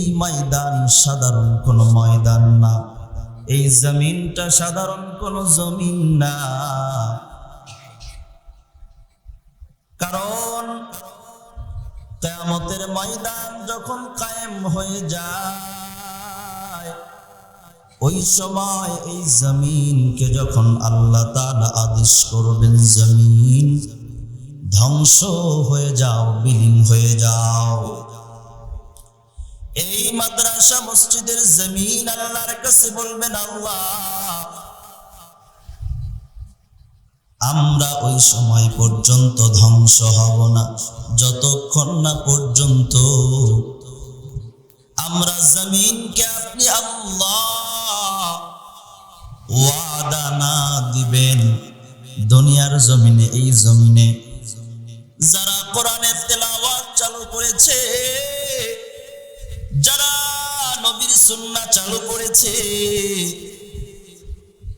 এই ময়দান সাধারণ কোনো ময়দান না। এই জমিনটা সাধারণ কোনো জমিন না। কারণ কেয়ামতের ময়দান যখন কায়েম হয়ে যায়, ওই সময় এই জমিনকে যখন আল্লাহ তাআলা আদেশ করবেন, জমিন ধ্বংস হয়ে যাও, বিলীন হয়ে যাও। এই মাদ্রাসা মসজিদের জমিন আল্লাহর কাছে বলবেন, আল্লাহ, আমরা ওই সময় পর্যন্ত ধ্বংস হব না, যতক্ষণ না পর্যন্ত আমরা জমিনকে আপনি আল্লাহ ওয়াদা না দিবেন। দুনিয়ার জমিনে, এই জমিনে যারা কোরআনের তেলাওয়াত চালু করেছে নবীর সুন্নাহ চালু করেছে।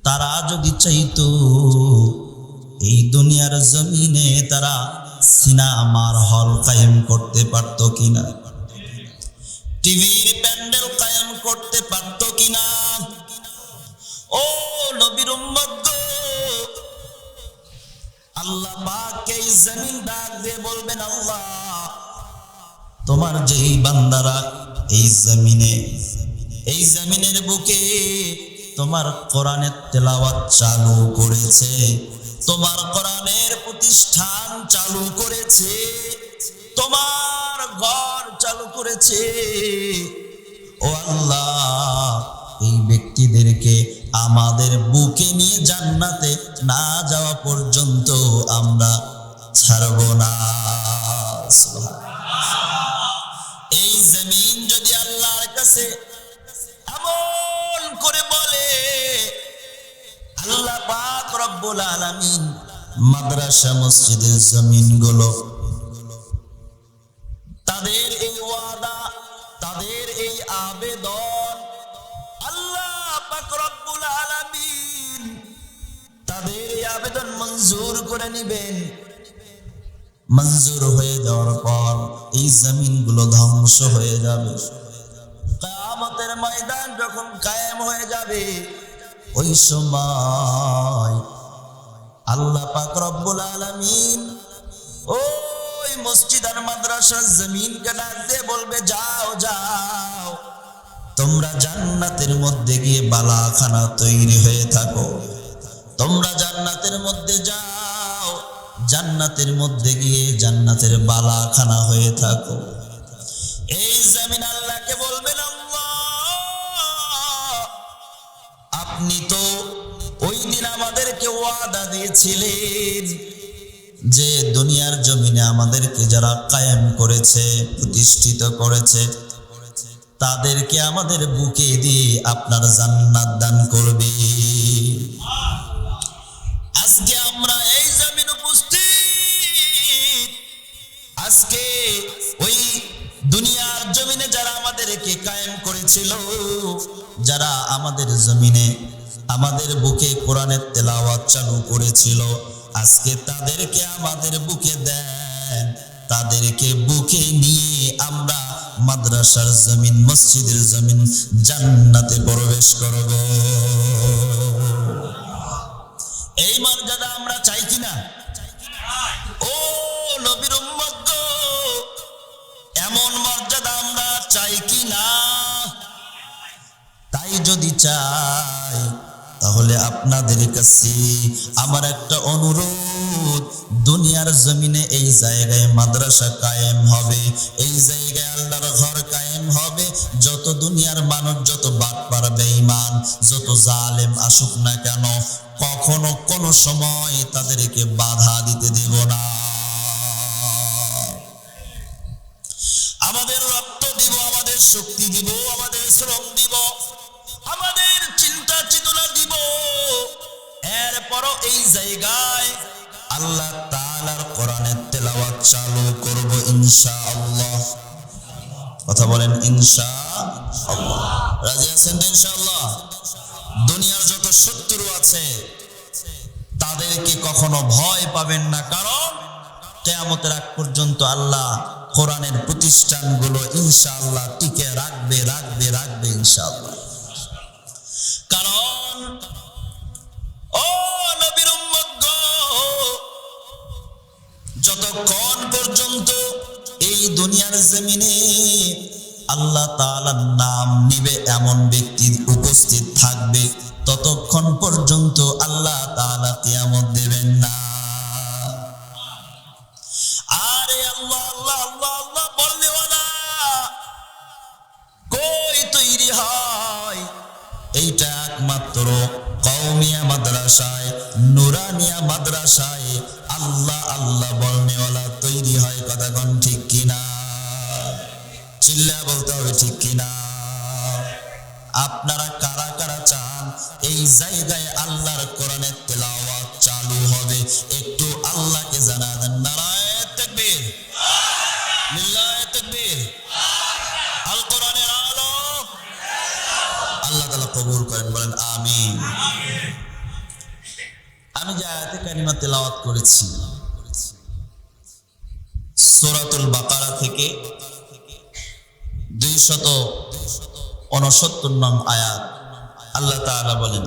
তারা যদি চাইতো, এই দুনিয়ার জমিনে তারা সিনেমার হল কায়েম করতে পারত কিনা? টিভির প্যান্ডেল কায়েম করতে পারত কিনা? ও নবীর আল্লাহ পাক এই জমিন ডাক দিয়ে বলবেন, আল্লাহ, তোমার যেই বান্দারা এই জমিনে, এই জমিনের বুকে তোমার কোরআনের তেলাওয়াত চালু করেছে, তোমার কোরআনের প্রতিষ্ঠান চালু করেছে, তোমার ঘর চালু করেছে ও আল্লাহ, এই ব্যক্তিদেরকে আমাদের বুকে নিয়ে জান্নাতে না যাওয়া পর্যন্ত আমরা ছাড়ব না। এই জমিন যদি আল্লাহর কাছে এমন করে বলে, আল্লাহ পাক রব্বুল আলামিন মাদ্রাসা মসজিদের জমিনগুলো, তাদের এই ওয়াদা, তাদের এই আবেদন, আল্লাহ পাক রব্বুল আলামিন তাদের এই আবেদন মঞ্জুর করে নেবেন। মঞ্জুর হয়ে যাওয়ার পর এই জমিনগুলো ধ্বংস হয়ে যাবে। কামতের ময়দান যখন কায়েম হয়ে যাবে, ওই সময় আল্লাহ পাক রব্বুল আলামিন ওই মসজিদ আর মাদ্রাসার জমিনকে দিয়ে বলবে, যাও যাও। তোমরা জান্নাতের মধ্যে গিয়ে বালাখানা তৈরি হয়ে থাকো। তোমরা জান্নাতের মধ্যে যাও। জান্নাতের মধ্যে গিয়ে জান্নাতের বালাখানা হয়ে থাকো। এই জমিন আল্লাহকে বলবেন আপনি তো ওই দিন আমাদেরকে ওয়াদা দিয়েছিলেন যে দুনিয়ার জমিনে আমাদেরকে যারা কায়েম করেছে, প্রতিষ্ঠিত করেছে, তাদেরকে আমাদের বুকে দিয়ে আপনার জান্নাত দান করবে। আজকে ওই দুনিয়ার জমিনে যারা আমাদেরকে কায়েম করেছিল, যারা আমাদের জমিনে আমাদের বুকে কোরআনের তেলাওয়াত চালু করেছিল, আজকে তাদেরকে আমাদের বুকে দেন। তাদেরকে বুকে নিয়ে আমরা মাদ্রাসার জমিন, মসজিদের জমিন জান্নাতে প্রবেশ করব। এই মর্যাদা আমরা চাই কিনা? ও নবীর উম্মত এমন মর্যাদা আমরা চাই কি না? তাই যদি চাই, তাহলে আপনাদের কাছে আমার একটা অনুরোধ। দুনিয়ার জমিনে এই জায়গায় মাদ্রাসা কায়েম হবে, এই জায়গায় আল্লাহর ঘর কায়েম হবে। যত দুনিয়ার মানুষ, যত বাদ বাটপার বেঈমান, যত জালেম আসুক না কেন, কখনো কোনো সময় তাদেরকে বাধা দিতে দেব না। শক্তি দিব, আমাদের শ্রম দিব, আমাদের চিন্তা চেতনা দিব। এরপরও এই জায়গায় আল্লাহ তাআলার কোরআনের তেলাওয়াত চালু করব ইনশাআল্লাহ। কথা বলেন, ইনশাআল্লাহ। রাজি আছেন তো ইনশাআল্লাহ? দুনিয়ার যত শত্রু আছে, তাদেরকে কখনো ভয় পাবেন না, কারণ কেয়ামতের আগ পর্যন্ত আল্লাহ কোরআনের প্রতিষ্ঠানগুলো ইনশাআল্লাহ টিকে রাখবে রাখবে রাখবে ইনশাআল্লাহ। কারণ, ও নবীর যতক্ষণ পর্যন্ত এই দুনিয়ার জমিনে আল্লাহ তাআলার নাম নিবে এমন ব্যক্তি উপস্থিত থাকবে, ততক্ষণ পর্যন্ত আল্লাহ তাআলা কিয়ামত দেবেন না। তৈরি হয়। এইটা একমাত্র কৌমিয়া মাদ্রাসায়, নুরানিয়া মাদ্রাসায় আল্লাহ আল্লাহ বলনেওয়ালা তৈরি হয়। কথা কোন ঠিক কিনা? চিল্লা বলতে হবে ঠিক কিনা? আপনারা কারা কারা চান? এই জায়গায় আল্লাহর আমি যে আয়াতে কালিমা তেলাওয়াত করেছি, সোরাতুল বাকারা থেকে দুই শত অনসত্তর নং আয়াত আল্লাহ তাআলা বলেন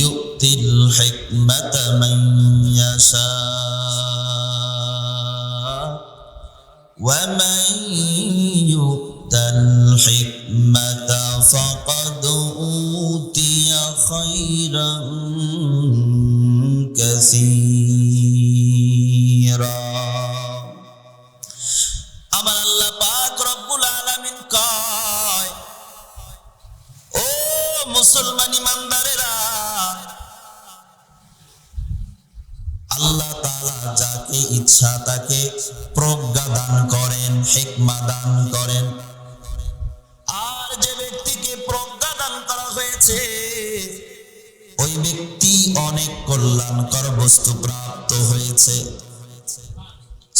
ইউতিল হিকমাতা মান ইয়াশা ওয়া মান ইউতাল হিকমাতা ফাকাদ উতিয়া খায়রান বস্তু প্রাপ্ত হয়েছে।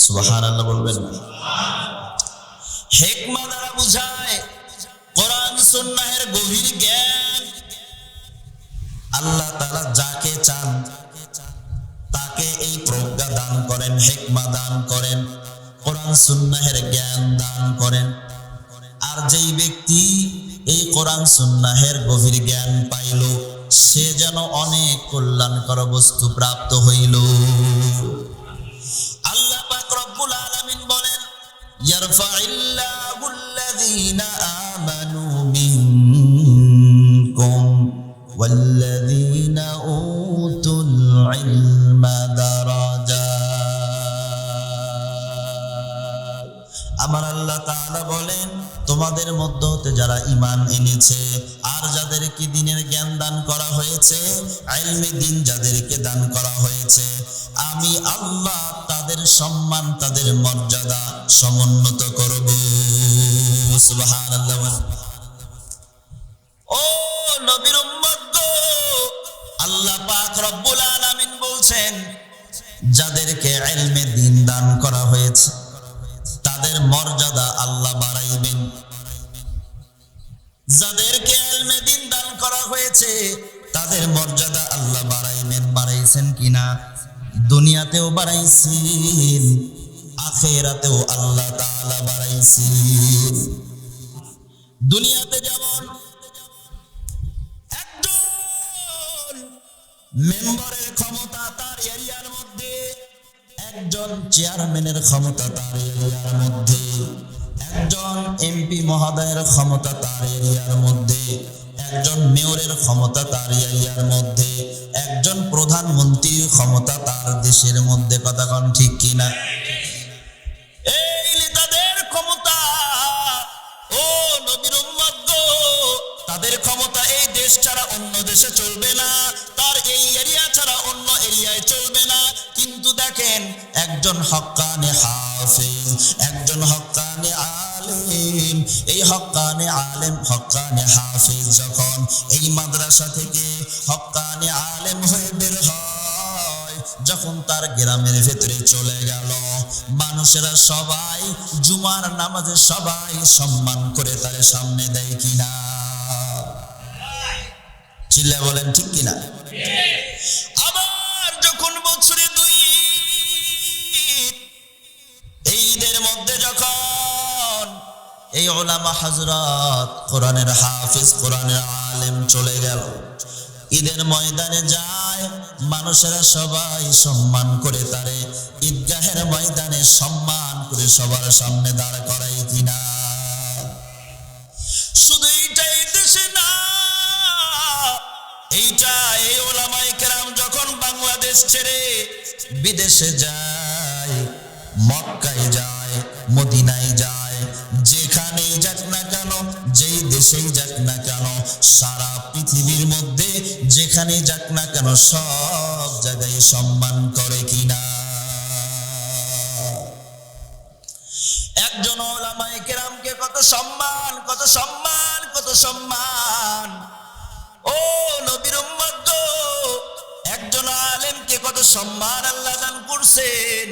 সুবহানাল্লাহ বলবেন। না হেকমা দ্বারা বুঝায়, কোরআন সুন্নাহের গভীর জ্ঞান। আল্লাহ তাআলা যাকে চান, তাকে এই প্রজ্ঞা দান করেন, হেকমা দান করেন, কোরআন সুন্নাহের জ্ঞান দান করেন। আর যেই ব্যক্তি এই কোরআন সুন্নাহের গভীর জ্ঞান পাইল সে যেন অনেক কল্যাণকর বস্তু প্রাপ্ত হইল। আল্লাহ পাক রব্বুল আলামিন বলেন, ইয়ারফাইল্লাহুল্লাযীনা আমানু মিনকুম ওয়াল্লাযীনা উতুল ইলমা আমার আল্লাহ তাআলা বলেন, তোমাদের মধ্য হতে যারা ঈমান এনেছে আর যাদেরকে দিনের জ্ঞান দান করা হয়েছে ইলমে দিন যাদেরকে দান করা হয়েছে। আমি আল্লাহ তাদের সম্মান, তাদের মর্যাদা সমুন্নত করব। সুবহানাল্লাহ। ও নবীর উম্মত আল্লাহ পাক রব্বুল আলামিন বলছেন, যাদেরকে ইলমে দিন দান করা হয়েছে, তাদের মর্যাদা আল্লাহ বাড়াইবেন। যাদেরকে ইলমে দিন দান করা হয়েছে, তাদের মর্যাদা আল্লাহ বাড়াইবেন বাড়াইছেন কিনা? দুনিয়াতেও বাড়াইছেন, আখেরাতেও আল্লাহ তাআলা বাড়াইছেন। দুনিয়াতে যেমন একজন মেম্বারের ক্ষমতা তার এরিয়ার মধ্যে, একজন চেয়ারম্যানের ক্ষমতা তার এরিয়ার মধ্যে। একজন এমপি মহোদয়ের ক্ষমতা তার এরিয়ার মধ্যে, একজন মেয়রের ক্ষমতা তার এরিয়ার মধ্যে, একজন প্রধানমন্ত্রীর ক্ষমতা তার দেশের মধ্যে। কথা কন ঠিক কিনা? এই ক্ষমতা, ও নবীর তাদের ক্ষমতা এই দেশ ছাড়া অন্য দেশে চলবে না, তার এই এরিয়া ছাড়া অন্য এরিয়ায় চলবে না। কিন্তু দেখেন, একজন হক্কানে হাফিজ, একজন হক্কানে আলেম। এই হক্কানে আলেম, হক্কানে হাফিজ যখন এই মাদ্রাসা থেকে হক্কানে আলেম হয়ে বের হয়, যখন তার গ্রামের ভেতরে চলে গেল, মানুষেরা সবাই জুমার নামাজে সবাই সম্মান করে তার সামনে দেয় কিনা? চিল্লা বলেন ঠিক কিনা? আবার যখন বছরে দুই মধ্যে যখন এই ওলামা হজরত কোরআনের হাফিজ, কোরআনের আলেম চলে গেল, ঈদের ময়দানে যায়, মানুষেরা সবাই সম্মান করে তারে, ঈদগাহের ময়দানে সম্মান করে সবার সামনে দাঁড় করাই কিনা। না, এইটা এই ওলামাই কেরাম যখন বাংলাদেশ ছেড়ে বিদেশে যায় যেই দেশেই যাক না কেন, সারা পৃথিবীর মধ্যে যেখানেই যাক না কেন, সব জায়গায় সম্মান করে কিনা। একজন ওলামায়ে কেরামকে কত সম্মান কত সম্মান কত সম্মান। ও নবীর একজন আলেমকে কত সম্মান আল্লাহ দান করছেন।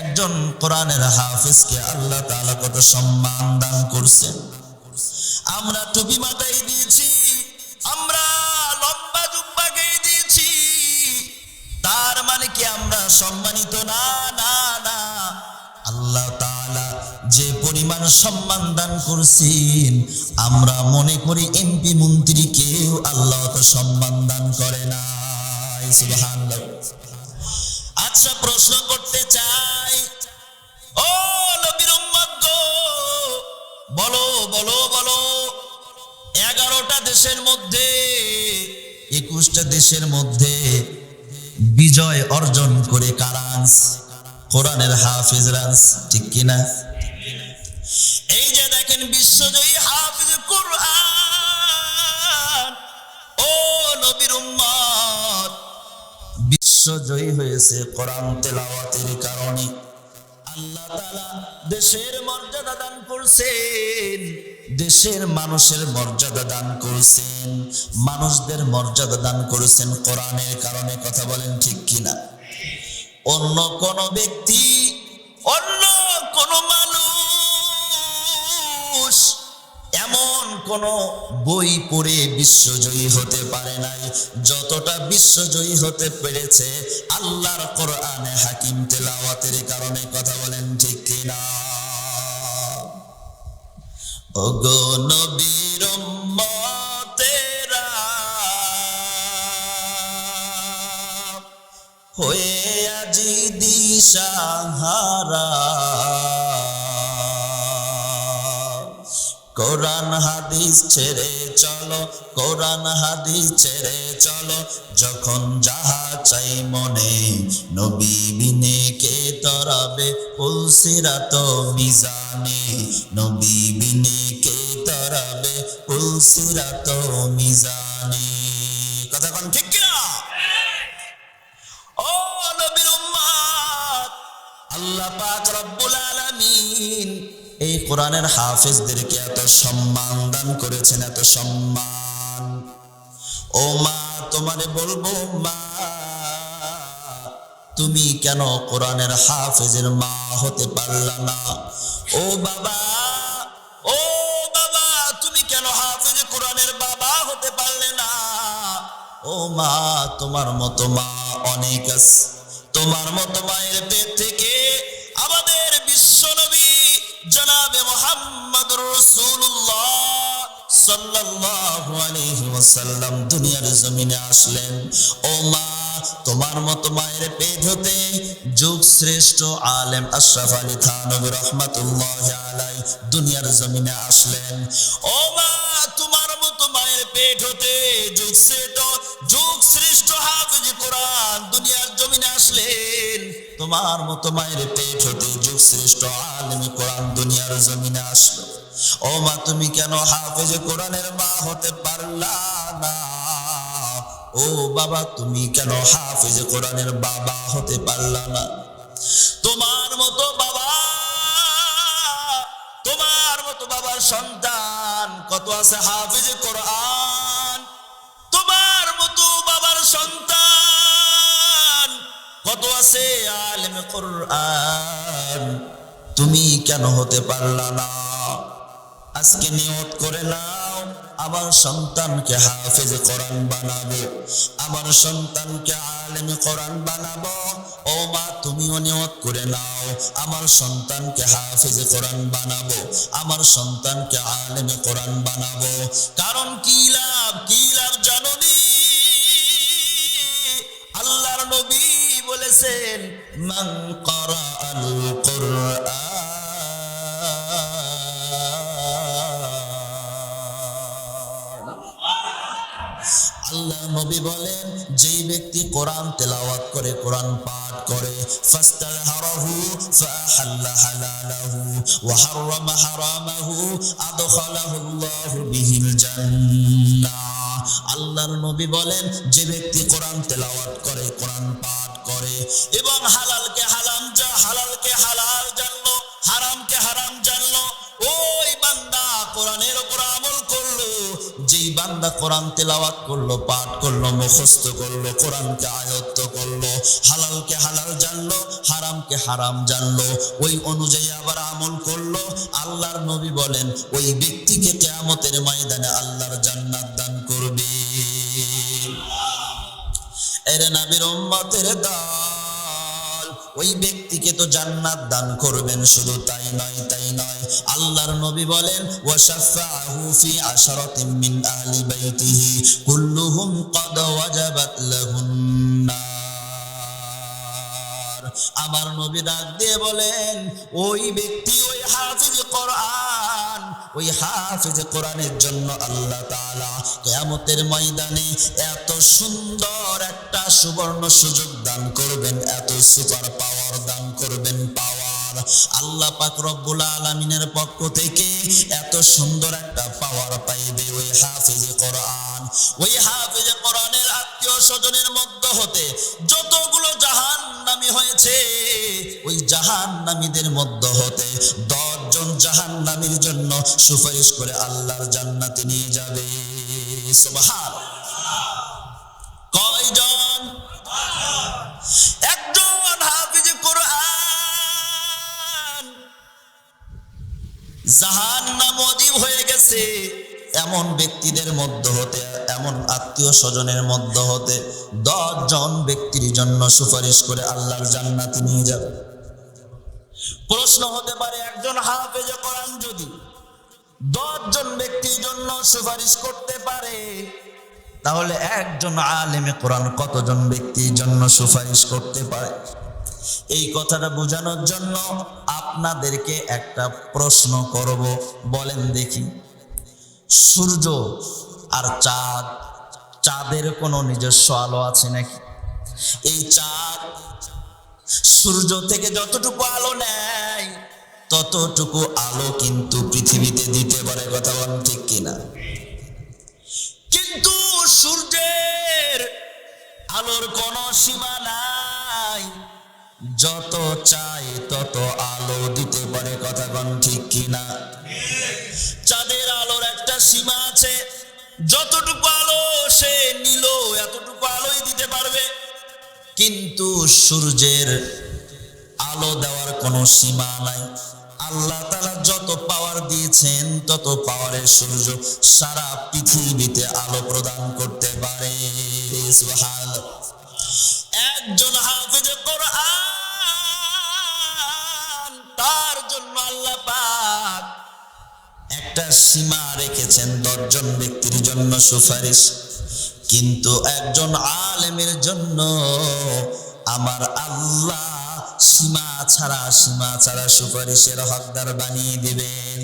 একজন কোরআনের হাফিজকে আল্লাহ তাআলা কত সম্মান দান করছেন। আমরা টুপি মাথায় দিয়েছি, আমরা লম্বা জুব্বা গেয়ে দিয়েছি। তার মানে কি আমরা সম্মানিত? না না না। আল্লাহ তাআলা যে পরিমাণ সম্মান দান করছেন, আমরা মনে করি এমপি মন্ত্রী কেউ আল্লাহ তো সম্মান দান করে না। আচ্ছা প্রশ্ন করতে চাই। ও নবীর উম্মত বলো বলো। এগারোটা দেশের মধ্যে, একুশটা দেশের মধ্যে বিজয় অর্জন করে কারান্স কোরআনের হাফিজ রান্স ঠিক কিনা? এই যে দেখেন বিশ্বজয়ী হাফিজ কোরআন। ও নবীর উম্মত, বিশ্বজয়ী হয়েছে কোরআন তেলাওয়াতের কারণে। আল্লাহ দেশের মর্যাদা দান করছেন, দেশের মানুষের মর্যাদা দান করছেন, মানুষদের মর্যাদা দান করেছেন কোরআনের কারণে, কথা বলেন ঠিক কিনা? অন্য কোন ব্যক্তি, অন্য কোন কোন বই পড়ে বিশ্বজয়ী হতে পারে নাই। যতটা বিশ্বজয়ী হতে পেরেছে, আল্লাহর কোরআনে হাকিম তেলাওয়াতের কারণে কথা বলেন ঠিক কিনা? ওগো নবীর হয়ে আজি দিশাহারা। কোরআন হাদিস ছেড়ে চলো, কোরআন হাদিস ছেড়ে চলো। যখন যাহা চাই মনে নবী বিনে কে তরাবে? পুলসিরাত মিজানে। নবী বিনে কে তরাবে? পুলসিরাত মিজানে। কথা কোন ঠিক কিনা? ও নবীর উম্মত আল্লাহ পাক রব্বুল আলামিন এই কোরআনের হাফেজদেরকে এত সম্মান দান করেছেন, এত সম্মান। ও মা, তোমারে বলব, মা, তুমি কেন কোরআনের হাফেজের মা হতে পারলা না? ও বাবা ও বাবা, তুমি কেন হাফেজ কোরআনের বাবা হতে পারলে না? ও মা, তোমার মতো মা অনেক আছে। তোমার মতো মায়ের পেট থেকে দুনিয়ার জমিনে আসলেন। ও মা, তোমার মতো মায়ের পেট হতে যুগ শ্রেষ্ঠ আলেম আশরাফ আলী থানবী রহমাতুল্লাহ আলাই দুনিয়ার জমিনে আসলেন। ও মা পেট হতে যুগ শ্রেষ্ঠ যুগ শ্রেষ্ঠ হাফিজ কোরআন দুনিয়ার জমিনে আসলেন। তোমার মতো মায়ের পেট হতে যুগ শ্রেষ্ঠ কোরআন দুনিয়ার জমিনে আসলো। ও মা, তুমি কেন হাফেজ কোরআনের মা হতে পারলা না? ও বাবা, তুমি কেন হাফেজ কোরআনের বাবা হতে পারলা না? তোমার মতো বাবা, তোমার মতো বাবার সন্তান কত আছে হাফেজ কোরআন? সন্তান। কত আছে আলেম কোরআন? তুমি কেন হতে পারলা না? আজকে নিয়ত করে নাও, আমার সন্তানকে হাফেজ কোরআন বানাবো। আমার সন্তানকে আলেম কোরআন বানাবো। ও মা, তুমিও নিয়ত করে নাও, আমার সন্তানকে হাফেজ কোরআন বানাবো। আমার সন্তানকে আলেম কোরআন বানাবো। কারণ কি লাভ? কি লাভ জাননি আল্লাহর নবী বলেছেন মাং করা আল আল্লাহ নবী বলেন, যেই ব্যক্তি কোরআন তেলাওয়াত করে, কোরআন পাঠ করে ফাহাল্লা হালালাহু ওয়া হারামা হারামাহু বিহিল জান্নাহ। আল্লাহর নবী বলেন, যে ব্যক্তি কোরআন তেলাওয়াত করে, কোরআন পাঠ করে, এবং হালালকে হালাম যা, হালালকে হালাল জানলো বান্দা কোরআন তেলাওয়াত করল, পাঠ করল, মুখস্থ করল, কোরআনকে আয়ত্ত করল, হালালকে হালাল জানলো, হারামকে হারাম জানলো, ওই অনুযায়ী আবার আমল করল। আল্লাহর নবী বলেন, ওই ব্যক্তিকে কেয়ামতের ময়দানে আল্লাহর জান্নাত দান করবে। এর নাবির উম্মতের দল ওই ব্যক্তিকে তো জান্নাত দান করবেন, শুধু তাই নয় তাই নয়। আল্লাহর নবী বলেন, ওয়াশাফাহু ফি আশরাতিন মিন আহলি বাইতিহি, কুল্লুহুম ক্বাদ ওয়াজাবাত লাহুন নার আমার নবী ডাক দিয়ে বলেন, ওই ব্যক্তি, ওই হাফিজ কোরআন, ওই হাফিজ কোরআনের জন্য আল্লাহ তাআলা কিয়ামতের ময়দানে এত সুন্দর একটা সুবর্ণ সুযোগ দান করবেন, এত সুপার পাওয়ার দান করবেন, পাওয়ার আল্লাহ পাক রব্বুল আলামিনের পক্ষ থেকে এত সুন্দর একটা পাওয়ার পাইবে ওই হাফিজ কোরআন। ওই হাফিজ কোরআনের আত্মীয় স্বজনের মধ্য হতে যতগুলো জাহান নামি হয়েছে, ওই জাহান নামীদের মধ্য হতে দশজন জাহান নামীর জন্য সুপারিশ করে আল্লাহর জান্নাতে নিয়ে যাবে। সুবহান। কয়জন? একজন হাফিজ কোরআন। জাহান নাম অজীব হয়ে গেছে। এমন ব্যক্তিদের মধ্য হতে, এমন আত্মীয় স্বজনের মধ্য হতে দশজন ব্যক্তির জন্য সুপারিশ করে আল্লাহর জান্নাতে নিয়ে যাবে। প্রশ্ন হতে পারে, একজন হাফেজে কোরআন যদি দশজন ব্যক্তির জন্য সুপারিশ করতে পারে, তাহলে একজন আলেমে কোরআন কতজন ব্যক্তির জন্য সুপারিশ করতে পারে? এই কথাটা বোঝানোর জন্য আপনাদেরকে একটা প্রশ্ন করব, বলেন দেখি। সূর্য আর চাঁদ, চাঁদের কোনো নিজস্ব আলো আছে নাকি? এই চাঁদ সূর্য থেকে যতটুকু আলো নেয়, ততটুকু আলো কিন্তু পৃথিবীতে দিতে পারে, কথা ঠিক কিনা? কিন্তু সূর্যের আলোর কোনো সীমা নাই, যত চাই তত আলো দিতে পারে, কথা কোন ঠিক কিনা? চাঁদের একটা সীমা আছে। যতটুকু আলো সে নিল, এতটুকু আলোই দিতে পারবে। কিন্তু সূর্যের আলো দেওয়ার কোনো সীমা নাই। আল্লাহ তারা যত পাওয়ার দিয়েছেন, তত পাওয়ারের সূর্য সারা পৃথিবীতে আলো প্রদান করতে পারে। একজন হাফেজ কোরআন, তার জন্য আল্লাহ পাক একটা সীমা রেখেছেন দশজন ব্যক্তির জন্য সুপারিশ। কিন্তু একজন আলেমের জন্য আমার আল্লাহ সীমা ছাড়া সীমা ছাড়া সুপারিশের হকদার বানিয়ে দিবেন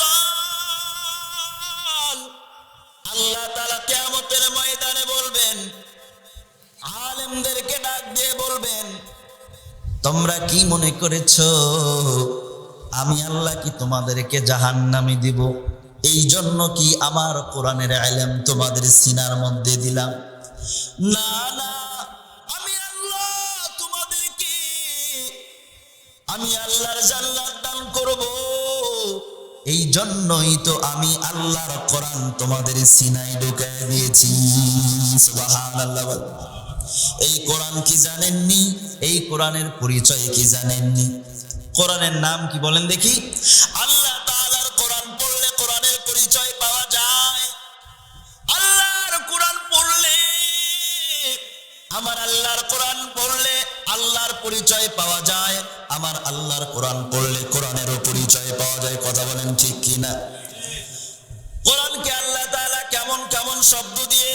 দল। আল্লাহ তাআলা কিয়ামতের ময়দানে বলবেন, আলেমদেরকে ডাক দিয়ে বলবেন তোমরা কি মনে করেছ? আমি আল্লাহ কি তোমাদেরকে জাহান্নামে দিব? এই জন্য কি আমার কোরআনের আইলাম তোমাদের সিনার মধ্যে দিলাম? না না, আমি আল্লাহ তোমাদেরকে, আমি আল্লাহর জান্নাত দান করব। এই জন্যই তো আমি আল্লাহর কোরআন তোমাদের সিনায় ঢুকায় দিয়েছি। সুবহানাল্লাহ। এই কোরআন কি জানেননি? এই কোরআনের পরিচয় কি জানেননি? কোরআনের নাম কি বলেন দেখি। আল্লাহ তাআলার কোরআন পড়লে কোরআনের পরিচয় পাওয়া যায়। আল্লাহর কোরআন পড়লে, আমার আল্লাহর কোরআন পড়লে আল্লাহর পরিচয় পাওয়া যায়। আমার আল্লাহর কোরআন পড়লে কোরআনেরও পরিচয় পাওয়া যায়। কথা বলেন ঠিক কিনা? কোরআনকে আল্লাহ তাআলা কেমন কেমন শব্দ দিয়ে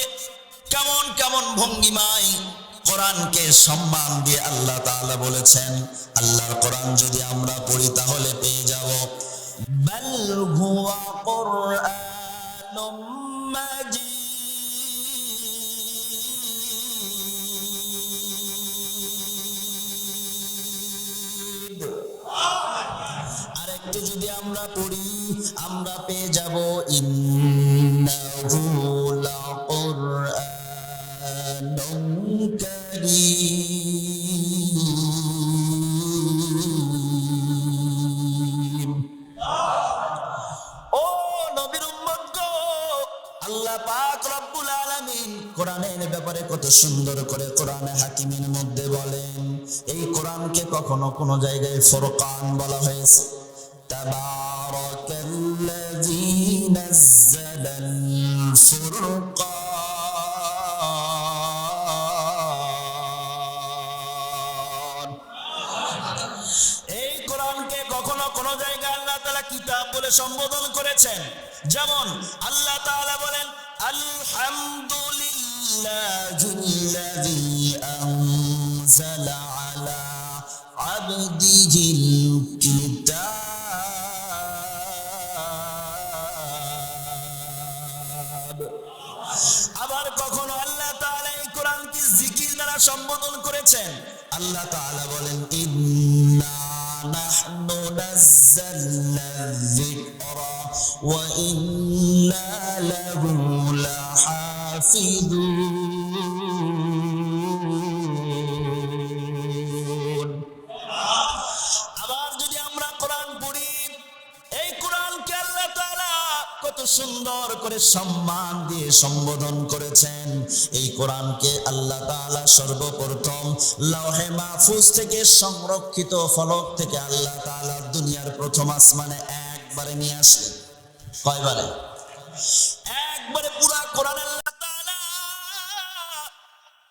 কেমন কেমন ভঙ্গিমায় কোরআনকে সম্মান দিয়ে আল্লাহ তাআলা বলেছেন, আল্লাহর কোরআন যদি আমরা পড়ি তাহলে পেয়ে যাব। বাল হুয়া কুরআনুম মাজিদ। আরেকটু যদি আমরা পড়ি, আমরা পেয়ে যাব। ইন্নাহু কারীম ও ব্যাপারে কত সুন্দর করে কোরআনে হাকিমের মধ্যে বলেন, এই কোরআনকে কখনো কোনো জায়গায় ফরকান বলা হয়েছে। তাবারাকাল্লাযী বলে সম্বোধন করেছেন। যেমন আল্লাহ তাআলা বলেন আলহামদুলিল্লাহিল্লাযী আনজালা আলা আবদিহিল কিতাব আবার কখনো আল্লাহ তাআলা এই কোরআনকে জিকির দ্বারা সম্বোধন করেছেন। আল্লাহ তাআলা বলেন, ইন্না নাহনু নাযালনা যিকরা ওয়া ইন্না লাহু লাহাফিজুন সুন্দর করে সম্মান দিয়ে সম্বোধন করেছেন। এই কোরআনকে আল্লাহ তাআলা সর্বপ্রথম লৌহে মাহফুজ থেকে সংরক্ষিত ফলক থেকে আল্লাহ তাআলা দুনিয়ার প্রথম আসমানে একবারে নিয়ে আসলেন। কয়বারে? একবারে পুরা কোরআন আল্লাহ তাআলা।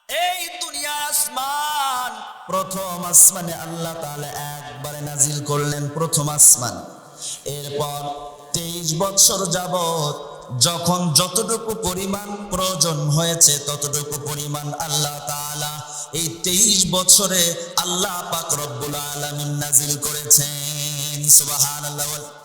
এই দুনিয়া আসমান প্রথম আসমানে আল্লাহ তাআলা একবারে নাজিল করলেন প্রথম আসমান। এরপর তেইশ বছর যাবত যখন যতটুকু পরিমাণ প্রয়োজন হয়েছে, ততটুকু পরিমাণ আল্লাহ তাআলা এই তেইশ বছরে আল্লাহ পাক রব্বুল আলামিন নাজিল করেছেন। সুবহানাল্লাহ।